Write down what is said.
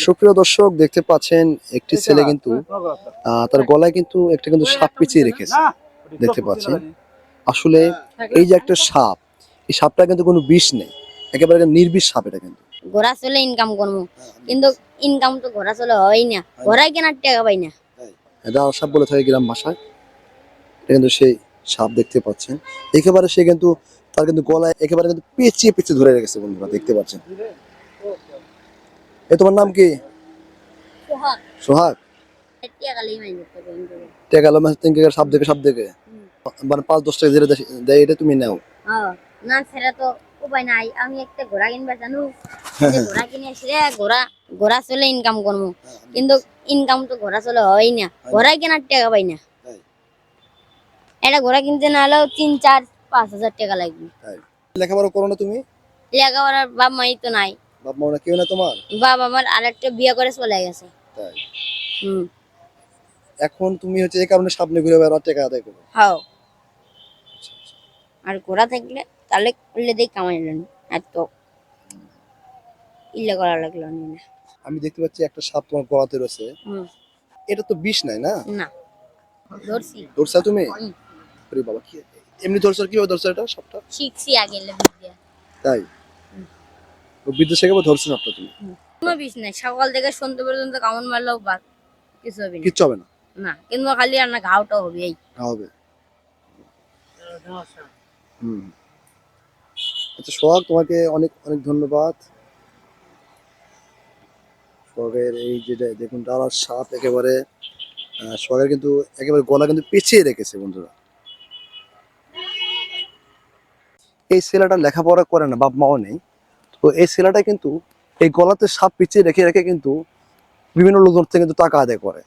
সুপ্রিয় দর্শক দেখতে পাচ্ছেন একটি ছেলে কিন্তু আহ, তার গলায় কিন্তু একটা কিন্তু সাপ পিছিয়ে রেখেছে। দেখতে পাচ্ছেন? আসলে এই যে একটা সাপ এই সাপটা কিন্তু কোনো বিষ নেই। একেবারে নির্বিষ সাপ এটা কিন্তু। ঘোড়া চলে ইনকাম করব। কিন্তু ইনকাম তো ঘোড়া চলে হয় না। ঘোড়ায় কেনার টাকা পাই না? এটা সাপ বলে থাকে গ্রাম ভাষায়। এটা কিন্তু সেই সাপ দেখতে পাচ্ছেন। একেবারে সে কিন্তু তার কিন্তু গলায় একেবারে কিন্তু পেঁচিয়ে পেঁচিয়ে ধরে রেখেছে বন্ধুরা দেখতে পাচ্ছেন। এ তোমার নাম কি? সোহাগ। টেকা গেল মাস তিন সাপ দেখে সাপ দেখে। মানে পাঁচ দশ টাকা যেটা দেয়- এটা তুমি নাও। না সেটা তো উপায় নাই। আমি একটা ঘোড়া কিনবা জানো? ঘোড়া কিনে আসলে ঘোড়া ঘোড়া চলে ইনকাম করব কিন্তু ইনকাম তো ঘোড়া চলে হয় না। ঘোড়ায় কেনার টাকা পাই না। এটা ঘোড়া কিনতে না হলেও তিন চার পাঁচ হাজার টাকা লাগবে। লেখাপড়া করো না তুমি? লেখাপড়ার বাপ মাই তো নাই। বাপ মা কেউ না তোমার? বাবা আমার আরেকটা বিয়ে করে চলে গেছে। তাই? হুম। এখন তুমি হচ্ছে এই কারণে সামনে ঘুরে টাকা আদায় করো। হাও। আর ঘোড়া থাকলে তাহলে করলে কামাই না আর তো ইল্লা করা লাগল না। আমি দেখতে পাচ্ছি একটা সাপ তোমার গলাতে রয়েছে। এটা তো বিষ নাই না? না। ধরছি। ধরছা তুমি। আরে বাবা কি এমনি ধরছো কীভাবে ধরছো এটা সাপটা? শিখছি আগে তাই? বিদ্যুৎ শেখাবো ধরছো সাপটা তুমি? কোনো বিষ নাই। সকাল থেকে সন্ধ্যে পর্যন্ত কামড় মারলেও বা কিছু হবে না। কিচ্ছু হবে না? না কিন্তু খালি আর না ঘাওটা হবে এই। হবে। হুম। আচ্ছা সোহাগ তোমাকে অনেক অনেক ধন্যবাদ। সোহাগের এই যেটা দেখুন ডালার সাপ একেবারে সোহাগের কিন্তু একেবারে গলা কিন্তু পেঁচিয়ে রেখেছে বন্ধুরা। এই ছেলেটা লেখাপড়া করে না বাপ মাও নেই। তো এই ছেলেটা কিন্তু এই গলাতে সাপ পিছিয়ে রেখে রেখে কিন্তু বিভিন্ন লোকজন থেকে কিন্তু টাকা আদায় করে।